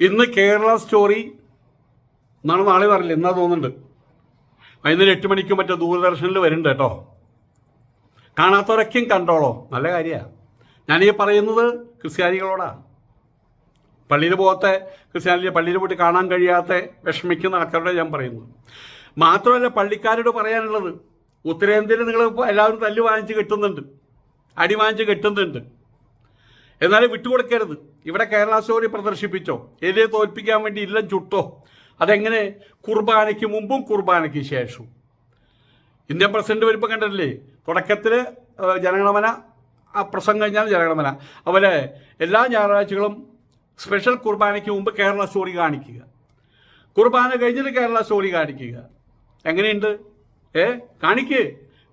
ഇന്ന് കേരള സ്റ്റോറി എന്നാണ് നാളെ പറഞ്ഞില്ല എന്നാ തോന്നുന്നുണ്ട്. വൈകുന്നേരം എട്ട് മണിക്ക് മറ്റേ ദൂരദർശനിൽ വരുന്നുണ്ട് കേട്ടോ. കാണാത്തവരൊക്കെയും കണ്ടോളോ. നല്ല കാര്യമാണ് ഞാനീ പറയുന്നത് ക്രിസ്ത്യാനികളോടാ. പള്ളിയിൽ പോകാത്ത ക്രിസ്ത്യാനി പള്ളിയിൽ പോയിട്ട് കാണാൻ കഴിയാത്ത വിഷമിക്കുന്ന ആൾക്കാരോട് ഞാൻ പറയുന്നു മാത്രമല്ല പള്ളിക്കാരോട് പറയാനുള്ളത് ഉത്തരേന്ത്യയിൽ നിങ്ങൾ എല്ലാവരും തല്ല് വാങ്ങിച്ച് കെട്ടുന്നുണ്ട്. അടി വാങ്ങിച്ച് കിട്ടുന്നുണ്ട്. എന്നാലും വിട്ടുകൊടുക്കരുത്. ഇവിടെ കേരള സ്റ്റോറി പ്രദർശിപ്പിച്ചോ? എലിയെ തോൽപ്പിക്കാൻ വേണ്ടി ഇല്ലം ചുട്ടോ? അതെങ്ങനെ? കുർബാനയ്ക്ക് മുമ്പും കുർബാനയ്ക്ക് ശേഷവും. ഇന്ത്യൻ പ്രസിഡന്റ് വരുമ്പോൾ കണ്ടിട്ടില്ലേ? തുടക്കത്തിൽ ജനഗണമന ആ പ്രസംഗം കഴിഞ്ഞാൽ ജനഗണമന. അതുപോലെ എല്ലാ ഞായറാഴ്ചകളും സ്പെഷ്യൽ കുർബാനയ്ക്ക് മുമ്പ് കേരള സ്റ്റോറി കാണിക്കുക. കുർബാന കഴിഞ്ഞിട്ട് കേരള സ്റ്റോറി കാണിക്കുക. എങ്ങനെയുണ്ട്? ഏ കാണിക്ക്.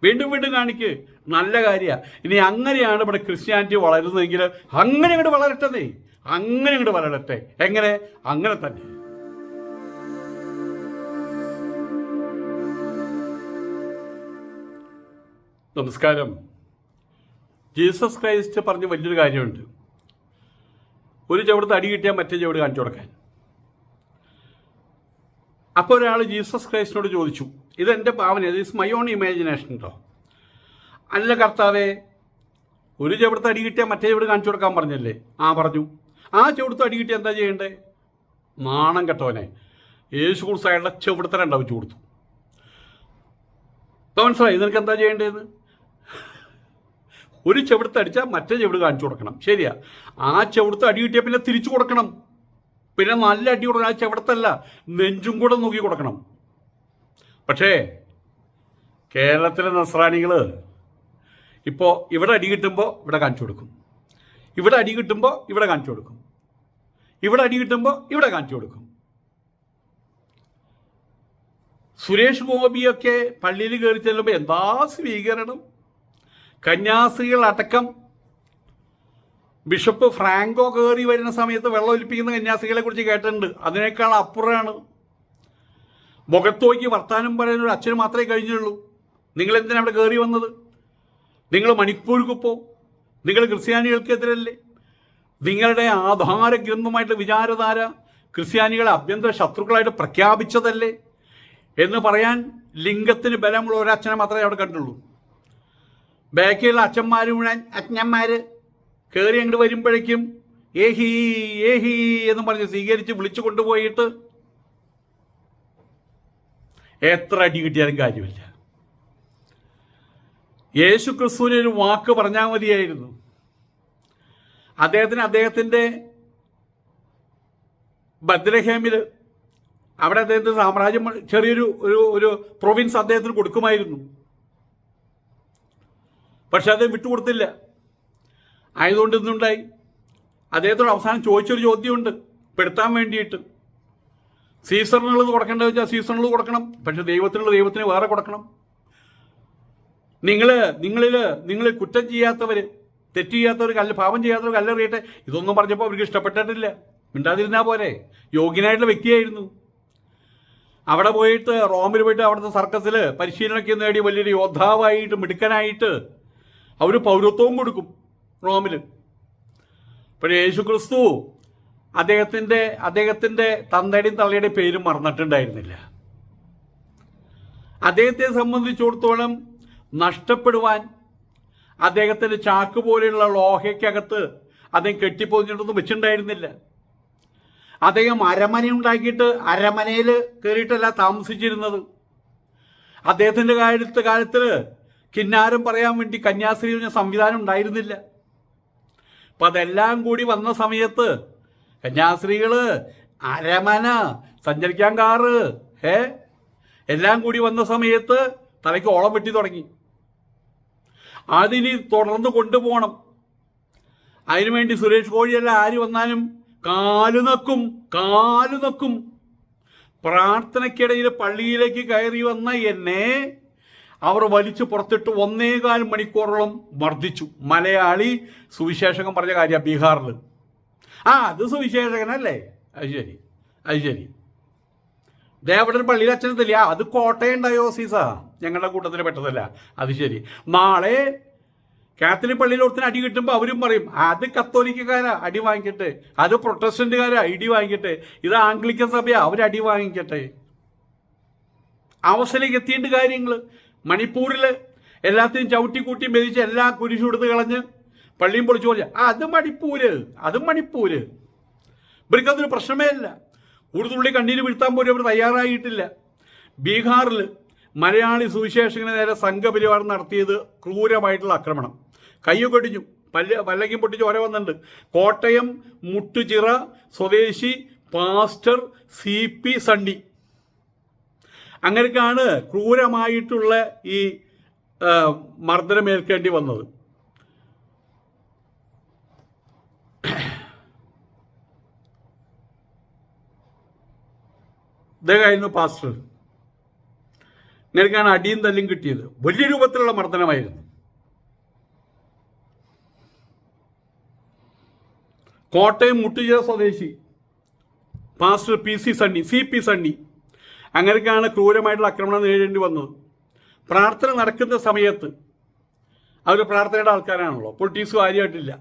വീണ്ടും വീണ്ടും കാണിക്ക്. നല്ല കാര്യമാണ് ഇനി അങ്ങനെയാണ് ഇവിടെ ക്രിസ്ത്യാനിറ്റി വളരുന്നതെങ്കിൽ അങ്ങനെ ഇങ്ങോട്ട് വളരട്ടെ അങ്ങനെ ഇങ്ങോട്ട് വളരട്ടെ. എങ്ങനെ? അങ്ങനെ തന്നെ. നമസ്കാരം. ജീസസ് ക്രൈസ്റ്റ് പറഞ്ഞ വലിയൊരു കാര്യമുണ്ട്. ഒരു ചവിടത്ത് അടി കിട്ടിയാൽ മറ്റേ ചവിട് കാണിച്ചു കൊടുക്കാൻ. അപ്പോൾ ഒരാൾ ജീസസ് ക്രൈസ്റ്റിനോട് ചോദിച്ചു ഇതെന്റെ ഭാവന ഇത് ഇസ് മൈ ഓൺ ഇമാജിനേഷൻ കേട്ടോ അല്ല കർത്താവേ ഒരു ചവിടുത്ത് അടി കിട്ടിയാൽ മറ്റേ ചവിട് കാണിച്ചു കൊടുക്കാൻ പറഞ്ഞല്ലേ? ആ പറഞ്ഞു. ആ ചവിടുത്ത് അടി കിട്ടിയാൽ എന്താ ചെയ്യേണ്ടേ? നാണം കെട്ടവനെ. യേശു കുറിച്ച് അയാളുടെ ഉണ്ടാവും ഇപ്പം മനസ്സിലായി? നിനക്ക് എന്താ ചെയ്യേണ്ടത് ഒരു ചവിടുത്ത് അടിച്ചാൽ മറ്റേ ചെവിട് കാണിച്ചു കൊടുക്കണം. ശരിയാ. ആ ചവിടുത്ത് അടി കിട്ടിയാൽ പിന്നെ തിരിച്ചു കൊടുക്കണം. പിന്നെ നല്ല അടി കൊടുക്കണം. ആ ചെവിടത്തല്ല നെഞ്ചും കൂടെ നോക്കി കൊടുക്കണം. പക്ഷേ കേരളത്തിലെ നസ്രാണികൾ ഇപ്പോൾ ഇവിടെ അടി കിട്ടുമ്പോൾ ഇവിടെ കാണിച്ചു കൊടുക്കും. ഇവിടെ അടി കിട്ടുമ്പോൾ ഇവിടെ കാണിച്ചു കൊടുക്കും. ഇവിടെ അടി കിട്ടുമ്പോൾ ഇവിടെ കാണിച്ചു കൊടുക്കും. സുരേഷ് ഗോപിയൊക്കെ പള്ളിയിൽ കയറി ചെല്ലുമ്പോൾ എന്താ സ്വീകരണം? കന്യാസ്ത്രീകൾ അടക്കം ബിഷപ്പ് ഫ്രാങ്കോ കയറി വരുന്ന സമയത്ത് വെള്ളം ഒലിപ്പിക്കുന്ന കന്യാസ്ത്രീകളെ കുറിച്ച് കേട്ടിട്ടുണ്ട്. അതിനേക്കാൾ അപ്പുറമാണ്. മുഖത്തോക്കി വർത്താനം പറയുന്ന ഒരു അച്ഛന് മാത്രമേ കഴിഞ്ഞുള്ളൂ. നിങ്ങൾ എന്തിനാണ് അവിടെ കയറി വന്നത്? നിങ്ങൾ മണിപ്പൂർക്കിപ്പോ? നിങ്ങൾ ക്രിസ്ത്യാനികൾക്കെതിരല്ലേ? നിങ്ങളുടെ ആധാര ഗ്രന്ഥമായിട്ട് വിചാരധാര ക്രിസ്ത്യാനികളെ അഭ്യന്തര ശത്രുക്കളായിട്ട് പ്രഖ്യാപിച്ചതല്ലേ? എന്ന് പറയാൻ ലിംഗത്തിന് ബലമുള്ള ഒരച്ഛനെ മാത്രമേ അവിടെ കണ്ടുള്ളൂ ബാക്കിയുള്ള അച്ഛന്മാർ മുഴുവൻ അച്ഛന്മാർ കയറി അങ്ങോട്ട് വരുമ്പോഴേക്കും ഏഹി ഏഹി എന്ന് പറഞ്ഞ് സ്വീകരിച്ച് വിളിച്ചു കൊണ്ടുപോയിട്ട് എത്ര അടി കിട്ടിയാലും കാര്യമില്ല. യേശു ക്രിസ്തുവിന് ഒരു വാക്ക് പറഞ്ഞാൽ മതിയായിരുന്നു. അദ്ദേഹത്തിന് അദ്ദേഹത്തിന്റെ ബദ്രഹേമിൽ അവിടെ അദ്ദേഹത്തിന് സാമ്രാജ്യം ചെറിയൊരു ഒരു ഒരു പ്രൊവിൻസ് അദ്ദേഹത്തിന് കൊടുക്കുമായിരുന്നു. പക്ഷെ അദ്ദേഹം വിട്ടുകൊടുത്തില്ല. ആയതുകൊണ്ട് ഇന്നുണ്ടായി അദ്ദേഹത്തോട് അവസാനം ചോദിച്ചൊരു ചോദ്യമുണ്ട്. പെടുത്താൻ വേണ്ടിയിട്ട്. സീസണിനുള്ളത് കൊടുക്കേണ്ടത് വെച്ചാൽ സീസണിൽ കൊടുക്കണം. പക്ഷെ ദൈവത്തിനുള്ള ദൈവത്തിന് വേറെ കൊടുക്കണം. നിങ്ങൾ നിങ്ങളിൽ നിങ്ങൾ കുറ്റം ചെയ്യാത്തവർ തെറ്റ് ചെയ്യാത്തവർ കല്ല് പാപം ചെയ്യാത്തവർ കല്ലെറിയട്ടെ ഇതൊന്നും പറഞ്ഞപ്പോൾ അവർക്ക് ഇഷ്ടപ്പെട്ടിട്ടില്ല. മിണ്ടാതിരുന്നാൽ പോരെ. യോഗ്യനായിട്ടുള്ള വ്യക്തിയായിരുന്നു. അവിടെ പോയിട്ട് റോമിൽ പോയിട്ട് അവിടുത്തെ സർക്കസിൽ പരിശീലനമൊക്കെ നേടി വലിയൊരു യോദ്ധാവായിട്ട് മിടുക്കനായിട്ട് അവർ പൗരത്വവും കൊടുക്കും റോമിൽ പക്ഷേ യേശു ക്രിസ്തു അദ്ദേഹത്തിന്റെ അദ്ദേഹത്തിന്റെ തന്തയുടെയും തള്ളയുടെയും പേരും മറന്നിട്ടുണ്ടായിരുന്നില്ല. അദ്ദേഹത്തെ സംബന്ധിച്ചിടത്തോളം നഷ്ടപ്പെടുവാൻ അദ്ദേഹത്തിന്റെ ചാക്ക് പോലെയുള്ള ലോഹയ്ക്കകത്ത് അദ്ദേഹം കെട്ടിപ്പോന്നിട്ടൊന്നും വെച്ചിട്ടുണ്ടായിരുന്നില്ല. അദ്ദേഹം അരമന ഉണ്ടാക്കിയിട്ട് അരമനയിൽ കയറിയിട്ടല്ല താമസിച്ചിരുന്നത്. അദ്ദേഹത്തിന്റെ കാലത്ത് കാലത്തിൽ കിന്നാരം പറയാൻ വേണ്ടി കന്യാസ്ത്രീ എന്ന സംവിധാനം ഉണ്ടായിരുന്നില്ല. അപ്പം അതെല്ലാം കൂടി വന്ന സമയത്ത് കന്യാസ്ത്രീകൾ അരമന സഞ്ചരിക്കാൻ കാറ് ഏ എല്ലാം കൂടി വന്ന സമയത്ത് തലയ്ക്ക് ഓളം വെട്ടി തുടങ്ങി. അതിനി തുടർന്ന് കൊണ്ടുപോകണം. അതിനുവേണ്ടി സുരേഷ് കോഴിയല്ല ആര് വന്നാലും കാലു നക്കും കാലു നക്കും. പ്രാർത്ഥനയ്ക്കിടയിൽ പള്ളിയിലേക്ക് കയറി വന്ന എന്നെ അവർ വലിച്ചു പുറത്തിട്ട് ഒന്നേകാൽ മണിക്കൂറോളം മർദ്ദിച്ചു. മലയാളി സുവിശേഷകൻ പറഞ്ഞ കാര്യം ബീഹാറിൽ ആ അത് സുവിശേഷകനല്ലേ? അത് ശരി അത് ശരി. ദേവടൻ പള്ളിയിൽ അച്ഛനത്തില്ല അത് കോട്ടയം ഡയോസീസാ. ഞങ്ങളുടെ കൂട്ടത്തിൽ പെട്ടതല്ല. അത് ശരി. നാളെ കാത്തലിക് പള്ളിയിൽ ഒരുത്തിന് അടി കിട്ടുമ്പോൾ അവരും പറയും അത് കത്തോലിക്കക്കാരാ അടി വാങ്ങിക്കട്ടെ. അത് പ്രൊട്ടസ്റ്റന്റുകാരാ ഇടി വാങ്ങിക്കട്ടെ. ഇത് ആംഗ്ലിക്കൻ സഭയാ അവർ അടി വാങ്ങിക്കട്ടെ. അവസരയ്ക്ക് എത്തിയിട്ട് കാര്യങ്ങൾ മണിപ്പൂരിൽ എല്ലാത്തിനും ചവിട്ടി കൂട്ടി മെതിച്ച് എല്ലാ കുരിശും എടുത്ത് കളഞ്ഞ് പള്ളിയും പൊളിച്ചു പോലെ. അത് മണിപ്പൂര് അത് മണിപ്പൂര്. ഇവർക്ക് അതൊരു പ്രശ്നമേ അല്ല. ഒരു തുള്ളി കണ്ണീര് വീഴ്ത്താൻ പോലും അവർ തയ്യാറായിട്ടില്ല. ബീഹാറിൽ മലയാളി സുവിശേഷകന് നേരെ സംഘപരിവാരം നടത്തിയത് ക്രൂരമായിട്ടുള്ള ആക്രമണം. കയ്യു ഒടിഞ്ഞു പല്ല പല്ലക്കും പൊട്ടിച്ച് ഓരോ വന്നിട്ടുണ്ട്. കോട്ടയം മുട്ടുചിറ സ്വദേശി പാസ്റ്റർ സി പി സണ്ണി. അങ്ങനെയൊക്കെയാണ് ക്രൂരമായിട്ടുള്ള ഈ മർദ്ദനമേൽക്കേണ്ടി വന്നത്. ഇദ്ദേഹമായിരുന്നു പാസ്റ്റർ. ഇങ്ങനെയൊക്കെയാണ് അടിയും തല്ലും കിട്ടിയത്. വലിയ രൂപത്തിലുള്ള മർദ്ദനമായിരുന്നു. കോട്ടയം മുട്ടുചിറ സ്വദേശി pastor P C Sunny C P Sunny അങ്ങനെയൊക്കെയാണ് ക്രൂരമായിട്ടുള്ള ആക്രമണം നേരിടേണ്ടി വന്നത്. പ്രാർത്ഥന നടക്കുന്ന സമയത്ത് അവർ പ്രാർത്ഥനയുടെ ആൾക്കാരാണല്ലോ. പൊളിറ്റീസും കാര്യമായിട്ടില്ല.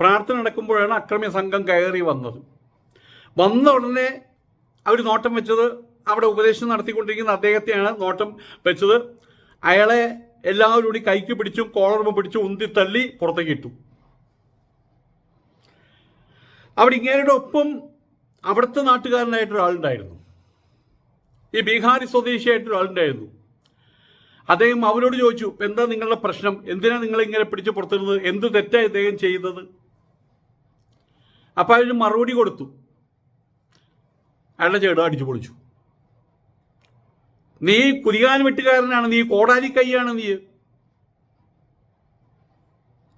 പ്രാർത്ഥന നടക്കുമ്പോഴാണ് അക്രമി സംഘം കയറി വന്നത്. വന്ന ഉടനെ അവർ നോട്ടം വെച്ചത് അവിടെ ഉപദേശം നടത്തിക്കൊണ്ടിരിക്കുന്ന അദ്ദേഹത്തെയാണ് നോട്ടം വെച്ചത്. അയാളെ എല്ലാവരും കൂടി കൈക്ക് പിടിച്ചും കോളർമ പിടിച്ചും ഉന്തി തള്ളി പുറത്തേക്ക് ഇട്ടു. അവിടെ ഇങ്ങേരുടെ ഒപ്പം അവിടുത്തെ നാട്ടുകാരനായിട്ട് ഒരാളുണ്ടായിരുന്നു. ഈ ബീഹാരി സ്വദേശിയായിട്ട് ആളുണ്ടായിരുന്നു അദ്ദേഹം അവരോട് ചോദിച്ചു എന്താ നിങ്ങളുടെ പ്രശ്നം? എന്തിനാണ് നിങ്ങൾ ഇങ്ങനെ പിടിച്ച് പുറത്തിരുന്നത് എന്ത് തെറ്റാണ് ഇദ്ദേഹം ചെയ്യുന്നത്? അപ്പം അതിന് മറുപടി കൊടുത്തു. അയാളുടെ ചേട് അടിച്ചു പൊളിച്ചു. നീ കുതികാൻ വെട്ടുകാരനാണ് നീ കോടാലി കൈയാണ് നീ.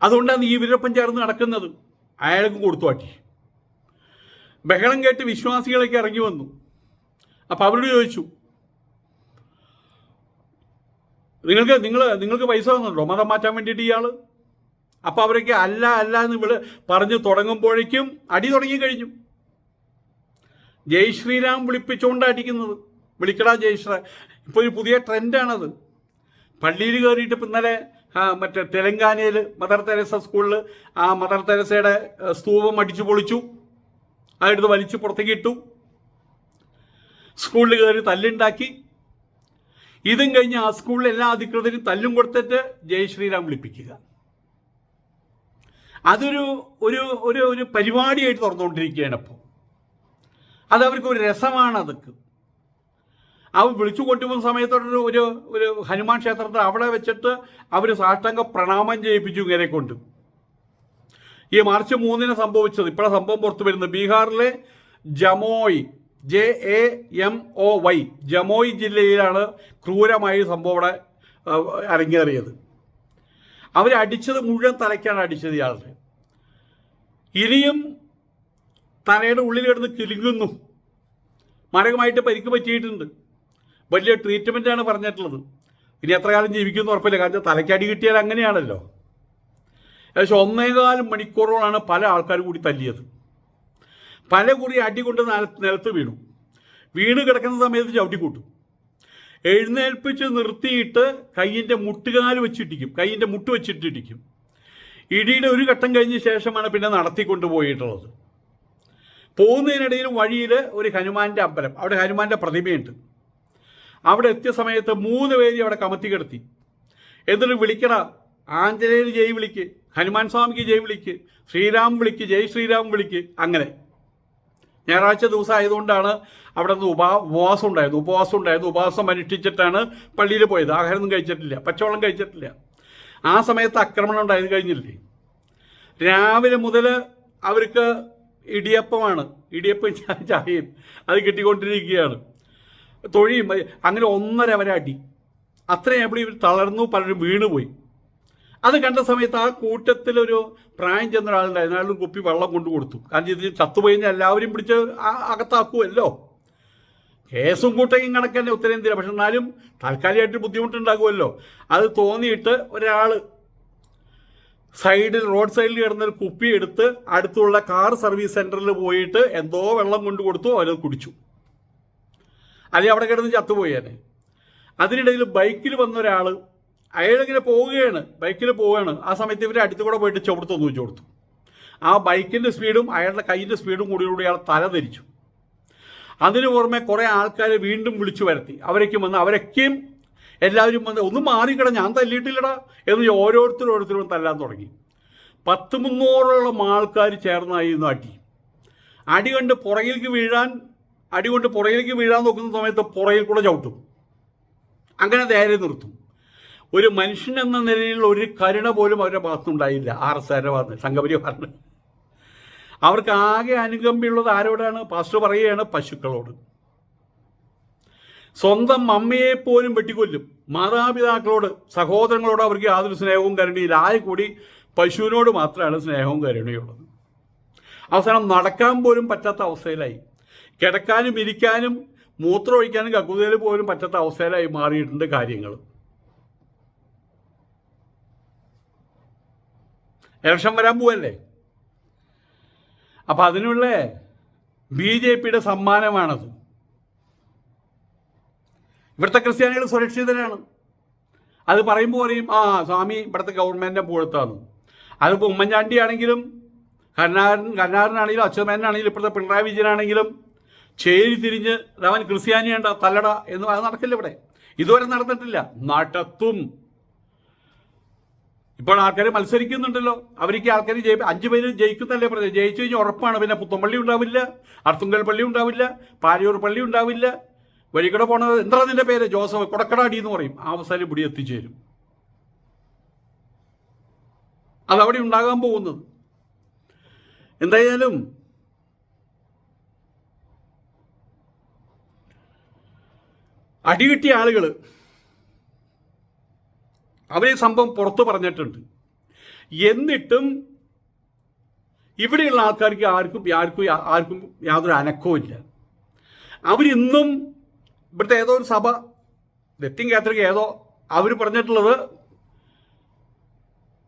അതുകൊണ്ടാണ് നീ ഇവരൊപ്പം ചേർന്ന് നടക്കുന്നത്. അയാൾക്കും കൊടുത്തുവാട്ടി ബഹളം കേട്ട് വിശ്വാസികളൊക്കെ ഇറങ്ങി വന്നു. അപ്പം അവരോട് ചോദിച്ചു നിങ്ങൾക്ക് നിങ്ങൾ നിങ്ങൾക്ക് പൈസ തന്നുണ്ടോ മതം മാറ്റാൻ വേണ്ടിയിട്ട് ഇയാൾ അപ്പോൾ അവരൊക്കെ അല്ല അല്ല എന്ന് ഇവിടെ പറഞ്ഞു തുടങ്ങുമ്പോഴേക്കും അടി തുടങ്ങി കഴിഞ്ഞു. ജയ് ശ്രീരാം വിളിപ്പിച്ചുകൊണ്ടാണ് അടിക്കുന്നത്. വിളിക്കടാ ജയ് ശ്രീ ഇപ്പോൾ ഒരു പുതിയ ട്രെൻഡാണത്. പള്ളിയിൽ കയറിയിട്ട് ഇപ്പം ഇന്നലെ മറ്റേ തെലങ്കാനയിൽ മദർ തെരേസ സ്കൂളിൽ ആ മദർ തെരേസയുടെ സ്തൂപം അടിച്ചു പൊളിച്ചു. അതെടുത്ത് വലിച്ചു പുറത്തേക്ക് ഇട്ടു. സ്കൂളിൽ കയറി തല്ലുണ്ടാക്കി. ഇതും കഴിഞ്ഞ് ആ സ്കൂളിലെ എല്ലാ അധികൃതരും തല്ലും കൊടുത്തിട്ട് ജയ് ശ്രീരാം വിളിപ്പിക്കുക. അതൊരു ഒരു ഒരു ഒരു പരിപാടിയായിട്ട് തുറന്നുകൊണ്ടിരിക്കുകയാണ് ഇപ്പോൾ അത് അവർക്ക് ഒരു രസമാണ് അതൊക്കെ. അവർ വിളിച്ചു കൊണ്ടുപോകുന്ന സമയത്തൊരു ഒരു ഒരു ഹനുമാൻ ക്ഷേത്രത്തിൽ അവിടെ വെച്ചിട്ട് അവർ സാഷ്ടാംഗ പ്രണാമം ചെയ്യിപ്പിച്ചു ഇങ്ങനെ കൊണ്ട്. ഈ മാർച്ച് മൂന്നിന് സംഭവിച്ചത്. ഇപ്പോഴാണ് സംഭവം പുറത്തു വരുന്നത്. ബീഹാറിലെ Jamui J A M O Y Jamui ജില്ലയിലാണ് ക്രൂരമായി സംഭവം അവിടെ അരങ്ങേറിയത്. അവരടിച്ചത് മുഴുവൻ തലയ്ക്കാണ് അടിച്ചത് ഇയാളുടെ. ഇനിയും തലയുടെ ഉള്ളിൽ കിടന്ന് കിലുങ്ങുന്നു. മാരകമായിട്ട് പരിക്ക് പറ്റിയിട്ടുണ്ട്. വലിയ ട്രീറ്റ്മെന്റാണ് പറഞ്ഞിട്ടുള്ളത്. ഇനി എത്ര കാലം ജീവിക്കുമെന്ന് ഉറപ്പില്ല. കാരണം തലയ്ക്കടി കിട്ടിയാൽ അങ്ങനെയാണല്ലോ. ഏകദേശം ഒന്നേകാലും മണിക്കൂറോളാണ് പല ആൾക്കാരും കൂടി തല്ലിയത്. പല കുറി അടി കൊണ്ട് നില- നിലത്ത് വീണു. വീണ് കിടക്കുന്ന സമയത്ത് ചവിട്ടിക്കൂട്ടും എഴുന്നേൽപ്പിച്ച് നിർത്തിയിട്ട് കയ്യിന്റെ മുട്ടുകാൽ വെച്ചിട്ടിരിക്കും. കയ്യിന്റെ മുട്ട് വെച്ചിട്ടിരിക്കും. ഇടിയുടെ ഒരു ഘട്ടം കഴിഞ്ഞ ശേഷമാണ് പിന്നെ നടത്തിക്കൊണ്ട് പോയിട്ടുള്ളത്. പോകുന്നതിനിടയിൽ വഴിയിൽ ഒരു ഹനുമാന്റെ അമ്പലം. അവിടെ ഹനുമാന്റെ പ്രതിമയുണ്ട്. അവിടെ എത്തിയ സമയത്ത് മൂന്ന് പേര് അവിടെ കമത്തി കിടത്തി. എന്നിട്ട് വിളിക്കണ ആഞ്ജനേയന് ജയ് വിളിക്ക് ഹനുമാൻ സ്വാമിക്ക് ജയ് വിളിക്ക് ശ്രീരാം വിളിക്ക് ജയ് ശ്രീരാം വിളിക്ക് അങ്ങനെ. ഞായറാഴ്ച ദിവസം ആയതുകൊണ്ടാണ് അവിടെ നിന്ന് ഉപാ ഉപവാസം ഉണ്ടായിരുന്നു ഉപവാസം ഉണ്ടായിരുന്നു ഉപവാസം അനുഷ്ഠിച്ചിട്ടാണ് പള്ളിയിൽ പോയത്. ആഹാരമൊന്നും കഴിച്ചിട്ടില്ല. പച്ചവെള്ളം കഴിച്ചിട്ടില്ല. ആ സമയത്ത് ആക്രമണം ഉണ്ടായത് കഴിഞ്ഞില്ലേ? രാവിലെ മുതൽ അവർക്ക് ഇടിയപ്പമാണ്. ഇടിയപ്പം ചായയും അത് കിട്ടിക്കൊണ്ടിരിക്കുകയാണ്. തൊഴിയും അങ്ങനെ ഒന്നര വരെ അടി. അത്രയും ഇവർ തളർന്നു പലരും വീണുപോയി. അത് കണ്ട സമയത്ത് ആ കൂട്ടത്തിലൊരു പ്രായം ചെന്ന ഒരാളുണ്ടായിരുന്നു. അയാൾ കുപ്പി വെള്ളം കൊണ്ടു കൊടുത്തു. കാരണം ഇത് ചത്തുപോയിഞ്ഞാൽ എല്ലാവരും പിടിച്ച് അകത്താക്കുമല്ലോ കേസും കൂട്ടയും കണക്കന്നെ ഉത്തരേന്ത്യ പക്ഷെ എന്നാലും താൽക്കാലികമായിട്ട് ബുദ്ധിമുട്ടുണ്ടാകുമല്ലോ. അത് തോന്നിയിട്ട് ഒരാൾ സൈഡിൽ റോഡ് സൈഡിൽ കിടന്നൊരു കുപ്പി എടുത്ത് അടുത്തുള്ള കാർ സർവീസ് സെന്ററിൽ പോയിട്ട് എന്തോ വെള്ളം കൊണ്ടു കൊടുത്തു അവരത് കുടിച്ചു. അല്ലെങ്കിൽ അവിടെ കിടന്ന് ചത്തുപോയേനെ അതിനിടയിൽ ബൈക്കിൽ വന്ന ഒരാൾ അയാളിങ്ങനെ പോവുകയാണ്. ബൈക്കിൽ പോവുകയാണ്. ആ സമയത്ത് ഇവരെ അടുത്ത് കൂടെ പോയിട്ട് ചവിടുത്തൊന്ന് വെച്ച് കൊടുത്തു. ആ ബൈക്കിന്റെ സ്പീഡും അയാളുടെ കയ്യിന്റെ സ്പീഡും കൂടി കൂടി അയാൾ തല ധരിച്ചു. അതിനു പുറമെ കുറേ ആൾക്കാരെ വീണ്ടും വിളിച്ചു വരുത്തി. അവരൊക്കെ വന്ന് അവരൊക്കെയും എല്ലാവരും വന്ന് ഒന്നും മാറിക്കട ഞാൻ തല്ലിയിട്ടില്ലടാ എന്ന് ഓരോരുത്തരും ഓരോരുത്തരും തല്ലാൻ തുടങ്ങി. പത്ത് മുന്നൂറോളം ആൾക്കാർ ചേർന്നായിരുന്നു അടി. അടി കണ്ട് പുറകിലേക്ക് വീഴാൻ അടി കൊണ്ട് പുറകിലേക്ക് വീഴാൻ നോക്കുന്ന സമയത്ത് പുറകിൽ കൂടെ ചവിട്ടും. അങ്ങനെ നേരെ നിർത്തും. ഒരു മനുഷ്യൻ എന്ന നിലയിൽ ഒരു കരുണ പോലും അവരുടെ ഭാഗത്തുനിന്നുണ്ടായില്ല ആർ എസ് ആരുടെ ഭാഗത്ത് സംഘപരിവാറിന്. അവർക്ക് ആകെ അനുകമ്പിയുള്ളത് ആരോടാണ്? പാസ്റ്റർ പറയുകയാണ് പശുക്കളോട്. സ്വന്തം അമ്മയെ പോലും വെട്ടിക്കൊല്ലും. മാതാപിതാക്കളോട് സഹോദരങ്ങളോട് അവർക്ക് യാതൊരു സ്നേഹവും കരുണയില്ല ആയ കൂടി പശുവിനോട് മാത്രമാണ് സ്നേഹവും കരുണയുള്ളത് അവസാനം നടക്കാൻ പോലും പറ്റാത്ത അവസ്ഥയിലായി. കിടക്കാനും ഇരിക്കാനും മൂത്രം ഒഴിക്കാനും കക്കുതയിൽ പോലും പറ്റാത്ത അവസ്ഥയിലായി മാറിയിട്ടുണ്ട് കാര്യങ്ങൾ. ഇലക്ഷൻ വരാൻ പോവല്ലേ? അപ്പം അതിനുള്ള ബി ജെ പിയുടെ സമ്മാനമാണത്. ഇവിടുത്തെ ക്രിസ്ത്യാനികൾ സുരക്ഷിതരാണ് അത് പറയുമ്പോൾ പറയും ആ സ്വാമി ഇവിടുത്തെ ഗവൺമെന്റിന്റെ പൂഴത്താണ് അതിപ്പോൾ ഉമ്മൻചാണ്ടി ആണെങ്കിലും കരുണാകരൻ കരുണാകരനാണെങ്കിലും അച്യുതമേനാണെങ്കിലും ഇപ്പോഴത്തെ പിണറായി വിജയനാണെങ്കിലും ചേരി തിരിഞ്ഞ് അവൻ ക്രിസ്ത്യാനിയുണ്ട തല്ലട എന്ന് അത് നടക്കില്ല ഇവിടെ. ഇതുവരെ നടന്നിട്ടില്ല. നടത്തും. ഇപ്പോൾ ആൾക്കാർ മത്സരിക്കുന്നുണ്ടല്ലോ. അവർക്ക് ആൾക്കാർ ജയി അഞ്ച് പേര് ജയിക്കുന്നല്ലേ പറഞ്ഞത്. ജയിച്ചു കഴിഞ്ഞാൽ ഉറപ്പാണ്. പിന്നെ പുത്തമ്പള്ളി ഉണ്ടാവില്ല. അർത്തുങ്കൽ പള്ളി ഉണ്ടാവില്ല. പാരിയൂർ പള്ളി ഉണ്ടാവില്ല. വഴിക്കട പോണത് എന്താ നിന്റെ പേര്? ജോസഫ് കൊടക്കടാടി എന്ന് പറയും. അവസ്ഥയിൽ ഇവിടെ എത്തിച്ചേരും. അതവിടെ ഉണ്ടാകാൻ പോകുന്നത്. എന്തായാലും അടികിട്ടിയ ആളുകൾ അവരെ സംഭവം പുറത്തു പറഞ്ഞിട്ടുണ്ട്. എന്നിട്ടും ഇവിടെയുള്ള ആൾക്കാർക്ക് ആർക്കും ആർക്കും ആർക്കും യാതൊരു അനക്കവും ഇല്ല. അവരിന്നും ഇവിടുത്തെ ഏതോ ഒരു സഭ ലത്തിൻ കാത്തലിക് ഏതോ അവർ പറഞ്ഞിട്ടുള്ളത്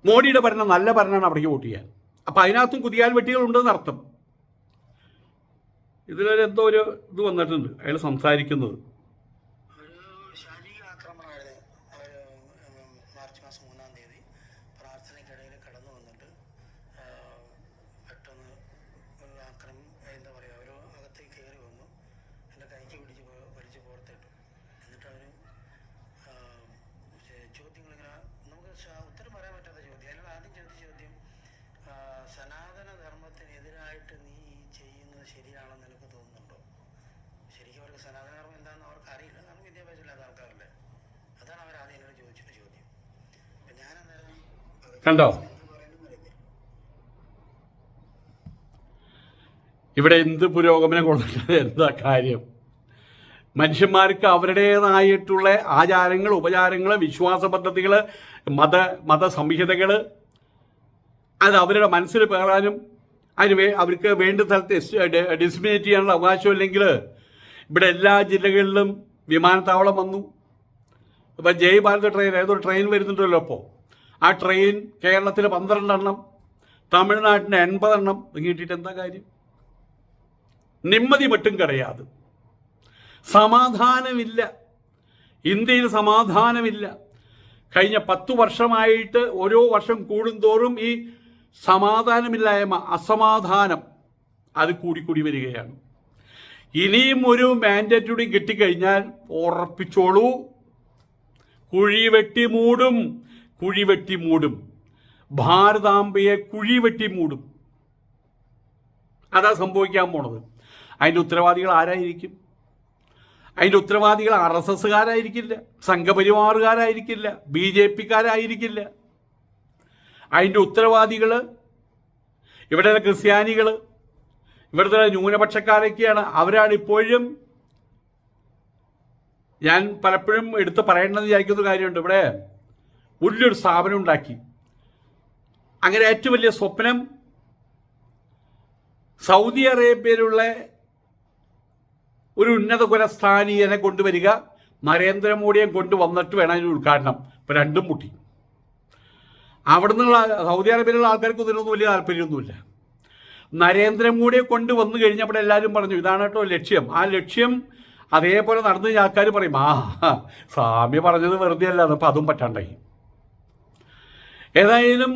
മോഡിയുടെ ഭരണം നല്ല ഭരണമാണ് അവിടേക്ക് വോട്ട് ചെയ്യാൻ. അപ്പം അതിനകത്തും കുതിയാൽ വെട്ടികളുണ്ടെന്ന് അർത്ഥം. ഇതിലൊരു എന്തോ ഒരു ഇത് വന്നിട്ടുണ്ട് അയാൾ സംസാരിക്കുന്നത് ഒരു ശാരീരിക ആക്രമണമായിരുന്നു ഒരു ഉം, മാർച്ച് മാസം മൂന്നാം തീയതി പ്രാർത്ഥനയ്ക്കിടയിൽ കടന്നു വന്നിട്ട് ആ, പെട്ടെന്ന് ഒരു ആക്രമം എന്താ പറയുക ഒരു അകത്തേക്ക് കയറി വന്നു എന്റെ കൈക്ക് പിടിച്ച് പോ- വലിച്ച് പുറത്തിട്ടു എന്നിട്ട് അവർ ചോദ്യങ്ങളിങ്ങനെ നമുക്ക് ശ- ഉത്തരം പറയാൻ പറ്റാത്ത ചോദ്യം അതിനുള്ള ആദ്യം ചോദിച്ച ചോദ്യം ആ, സനാതന ധർമ്മത്തിനെതിരായിട്ട് നീ ചെയ്യുന്നത് ശരിയാണെന്ന് നിനക്ക് തോന്നുന്നുണ്ടോ? ശരിക്കും അവർക്ക് സനാതനധർമ്മം എന്താണെന്ന് അവർക്ക് അറിയില്ല. കാരണം വിദ്യാഭ്യാസം ഇല്ലാത്ത ആൾക്കാരല്ലേ. അതാണ് അവർ ആദ്യം എന്നോട് ചോദിച്ചിട്ട് ചോദ്യം. അപ്പം ഞാൻ അന്നേരം കണ്ടോ? ഇവിടെ എന്ത് പുരോഗമനം കൊണ്ടിട്ട് എന്താ കാര്യം? മനുഷ്യന്മാർക്ക് അവരുടേതായിട്ടുള്ള ആചാരങ്ങൾ ഉപചാരങ്ങൾ വിശ്വാസ പദ്ധതികൾ മത മതസംഹിതകൾ അത് അവരുടെ മനസ്സിൽ പേറാനും അതിന് അവർക്ക് വേണ്ട സ്ഥലത്ത് ഡിസ്മിനേറ്റ് ചെയ്യാനുള്ള അവകാശമില്ലെങ്കിൽ ഇവിടെ എല്ലാ ജില്ലകളിലും വിമാനത്താവളം വന്നു. ഇപ്പം ജയ് ഭാരത് ട്രെയിൻ ഏതൊരു ട്രെയിൻ വരുന്നുണ്ടല്ലോ അപ്പോൾ ആ ട്രെയിൻ കേരളത്തിൽ പന്ത്രണ്ടെണ്ണം തമിഴ്നാട്ടിന് എൺപതെണ്ണം കിട്ടിയിട്ട് എന്താ കാര്യം? നിമ്മതി മറ്റും കിടയാതെ സമാധാനമില്ല. ഇന്ത്യയിൽ സമാധാനമില്ല. കഴിഞ്ഞ പത്തു വർഷമായിട്ട് ഓരോ വർഷം കൂടുന്തോറും ഈ സമാധാനമില്ലായ്മ അസമാധാനം അത് കൂടിക്കൂടി വരികയാണ്. ഇനിയും ഒരു മാൻഡേറ്റ് കൂടി കിട്ടിക്കഴിഞ്ഞാൽ ഉറപ്പിച്ചോളൂ. കുഴി വെട്ടി മൂടും കുഴി വെട്ടി മൂടും. ഭാരതാംബയെ കുഴി വെട്ടി മൂടും. അതാ സംഭവിക്കാൻ പോണത്. അതിന്റെ ഉത്തരവാദികൾ ആരായിരിക്കും? അതിന്റെ ഉത്തരവാദികൾ ആർ എസ് എസ്സുകാരായിരിക്കില്ല സംഘപരിവാറുകാരായിരിക്കില്ല ബി ജെ പിക്കാരായിരിക്കില്ല. അതിന്റെ ഉത്തരവാദികൾ ഇവിടുത്തെ ക്രിസ്ത്യാനികൾ ഇവിടുത്തെ ന്യൂനപക്ഷക്കാരൊക്കെയാണ്. അവരാണ് ഇപ്പോഴും ഞാൻ പലപ്പോഴും എടുത്ത് പറയണമെന്ന് വിചാരിക്കുന്ന കാര്യമുണ്ട്. ഇവിടെ വലിയൊരു സ്ഥാപനം ഉണ്ടാക്കി. അങ്ങനെ ഏറ്റവും വലിയ സ്വപ്നം സൗദി അറേബ്യയിലുള്ള ഒരു ഉന്നത കുലസ്ഥാനീയനെ കൊണ്ടുവരിക നരേന്ദ്രമോദിയെ കൊണ്ടുവന്നിട്ട് വേണം അതിന് ഉദ്ഘാടനം. ഇപ്പം രണ്ടും മുട്ടി. അവിടെ നിന്നുള്ള സൗദി അറേബ്യയിലുള്ള ആൾക്കാർക്ക് ഇതിനൊന്നും വലിയ താല്പര്യമൊന്നുമില്ല. നരേന്ദ്രമോദിയെ കൊണ്ട് വന്നു കഴിഞ്ഞപ്പോൾ എല്ലാവരും പറഞ്ഞു ഇതാണ് കേട്ടോ ലക്ഷ്യം. ആ ലക്ഷ്യം അതേപോലെ നടന്നു ആൾക്കാർ പറയും ആ സ്വാമി പറഞ്ഞത് വെറുതെ അല്ല അപ്പം അതും പറ്റാണ്ടായി. ഏതായാലും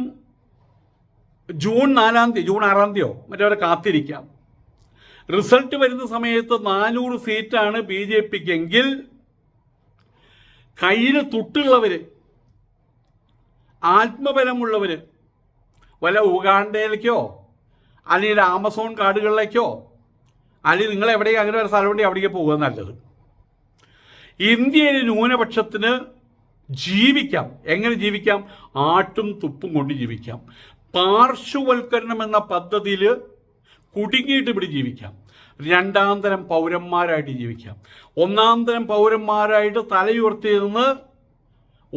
ജൂൺ നാലാം തീയതി ജൂൺ ആറാം തീയതിയോ മറ്റവരെ കാത്തിരിക്കാം. റിസൾട്ട് വരുന്ന സമയത്ത് നാനൂറ് സീറ്റാണ് ബി ജെ പിക്കെങ്കിൽ കയ്യിൽ തുട്ടുള്ളവർ ആത്മബലമുള്ളവർ വല്ല ഉഗാണ്ടയിലേക്കോ അല്ലെങ്കിൽ ആമസോൺ കാടുകളിലേക്കോ അല്ലെങ്കിൽ നിങ്ങൾ എവിടെയും അങ്ങനെ ഒരു സ്ഥലമുണ്ടെങ്കിൽ അവിടേക്ക് പോകുക നല്ലത്. ഇന്ത്യയിലെ ന്യൂനപക്ഷത്തിന് ജീവിക്കാം. എങ്ങനെ ജീവിക്കാം? ആട്ടും തുപ്പും കൊണ്ട് ജീവിക്കാം. പാർശ്വവൽക്കരണം എന്ന പദ്ധതിയിൽ കുടുങ്ങിയിട്ട് ഇവിടെ ജീവിക്കാം. രണ്ടാം തരം പൗരന്മാരായിട്ട് ജീവിക്കാം. ഒന്നാം തരം പൗരന്മാരായിട്ട് തലയുയർത്തി നിന്ന്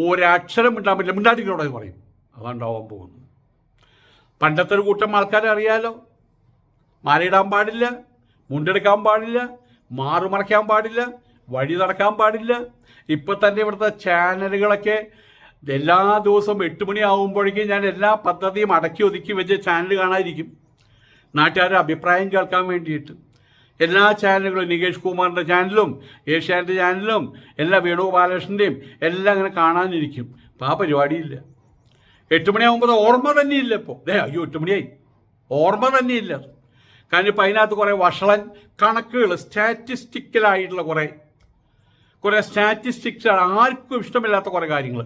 ഒരക്ഷരം മിണ്ടാൻ പറ്റില്ല മിണ്ടാട്ടികളോടെ പറയും. അതുണ്ടാവാൻ പോകുന്നു പണ്ടത്തെ ഒരു കൂട്ടം ആൾക്കാരെ അറിയാലോ. മാലയിടാൻ പാടില്ല മുണ്ടെടുക്കാൻ പാടില്ല മാറുമറയ്ക്കാൻ പാടില്ല വഴി നടക്കാൻ പാടില്ല. ഇപ്പൊ തന്നെ ഇവിടുത്തെ ചാനലുകളൊക്കെ എല്ലാ ദിവസവും എട്ട് മണിയാവുമ്പോഴേക്കും ഞാൻ എല്ലാ പദ്ധതിയും അടക്കി ഒതുക്കി വെച്ച് ചാനൽ കാണാതിരിക്കും. നാട്ടുകാരുടെ അഭിപ്രായം കേൾക്കാൻ വേണ്ടിയിട്ട്. എല്ലാ ചാനലുകളും നികേഷ് കുമാറിന്റെ ചാനലും ഏഷ്യാന്റെ ചാനലും എല്ലാ വേണുഗോപാലകൃഷ്ണന്റെയും എല്ലാം അങ്ങനെ കാണാനിരിക്കും. അപ്പോൾ ആ പരിപാടിയില്ല. എട്ട് മണിയാകുമ്പോൾ ഓർമ്മ തന്നെയില്ല ഇപ്പോൾ ദേ അയ്യോ എട്ട് മണിയായി. ഓർമ്മ തന്നെയില്ല. കാരണം ഇപ്പം അതിനകത്ത് കുറേ വഷളൻ കണക്കുകൾ സ്റ്റാറ്റിസ്റ്റിക്കലായിട്ടുള്ള കുറേ കുറേ സ്റ്റാറ്റിസ്റ്റിക്സ് ആർക്കും ഇഷ്ടമില്ലാത്ത കുറേ കാര്യങ്ങൾ.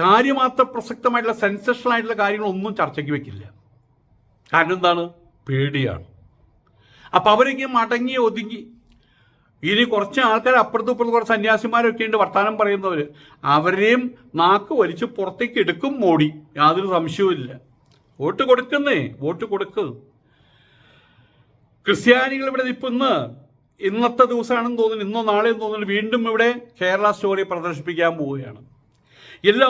കാര്യമാത്ര പ്രസക്തമായിട്ടുള്ള സെൻസേഷണൽ ആയിട്ടുള്ള കാര്യങ്ങളൊന്നും ചർച്ചയ്ക്ക് വെക്കില്ല. കാരണം എന്താണ്? പേടിയാണ്. അപ്പം അവരൊക്കെ മടങ്ങി ഒതുങ്ങി. ഇനി കുറച്ച് ആൾക്കാർ അപ്പുറത്തും ഇപ്പുറത്തും കുറച്ച് സന്യാസിമാരൊക്കെ ഉണ്ട് വർത്തമാനം പറയുന്നവർ അവരെയും നാക്ക് വലിച്ച് പുറത്തേക്ക് എടുക്കും മോടി യാതൊരു സംശയവുമില്ല വോട്ട് കൊടുക്കുന്നേ വോട്ട് കൊടുക്ക്. ക്രിസ്ത്യാനികൾ ഇവിടെ നിൽപ്പുന്ന് ഇന്നത്തെ ദിവസമാണെന്ന് തോന്നുന്നു ഇന്നോ നാളെയെന്ന് തോന്നുന്നു. വീണ്ടും ഇവിടെ കേരള സ്റ്റോറി പ്രദർശിപ്പിക്കാൻ പോവുകയാണ്. എല്ലാ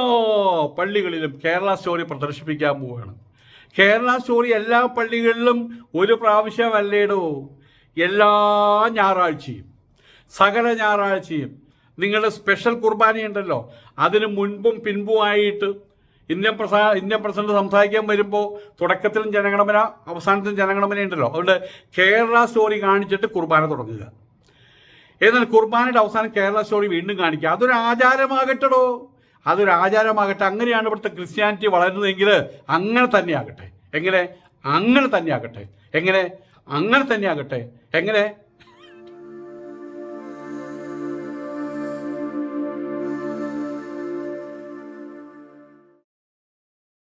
പള്ളികളിലും കേരള സ്റ്റോറി പ്രദർശിപ്പിക്കാൻ പോവുകയാണ്. കേരള സ്റ്റോറി എല്ലാ പള്ളികളിലും ഒരു പ്രാവശ്യമല്ലേടോ എല്ലാ ഞായറാഴ്ചയും. സകല ഞായറാഴ്ചയും. നിങ്ങളുടെ സ്പെഷ്യൽ കുർബാനയുണ്ടല്ലോ അതിന് മുൻപും പിൻപുമായിട്ട് ഇന്ത്യൻ പ്രസാ ഇന്ത്യൻ പ്രസിഡന്റ് സംസാരിക്കാൻ വരുമ്പോൾ തുടക്കത്തിലും ജനഗണമന അവസാനത്തിലും ജനഗണമന ഉണ്ടല്ലോ. അതുകൊണ്ട് കേരള സ്റ്റോറി കാണിച്ചിട്ട് കുർബാന തുടങ്ങുക. എന്നാൽ കുർബാനയുടെ അവസാനം കേരള സ്റ്റോറി വീണ്ടും കാണിക്കുക. അതൊരു ആചാരമാകട്ടടോ? അതൊരു ആചാരമാകട്ടെ. അങ്ങനെയാണ് ഇവിടുത്തെ ക്രിസ്ത്യാനിറ്റി വളരുന്നതെങ്കിൽ അങ്ങനെ തന്നെ ആകട്ടെ എങ്ങനെ? അങ്ങനെ തന്നെ ആകട്ടെ എങ്ങനെ? അങ്ങനെ തന്നെ ആകട്ടെ എങ്ങനെ?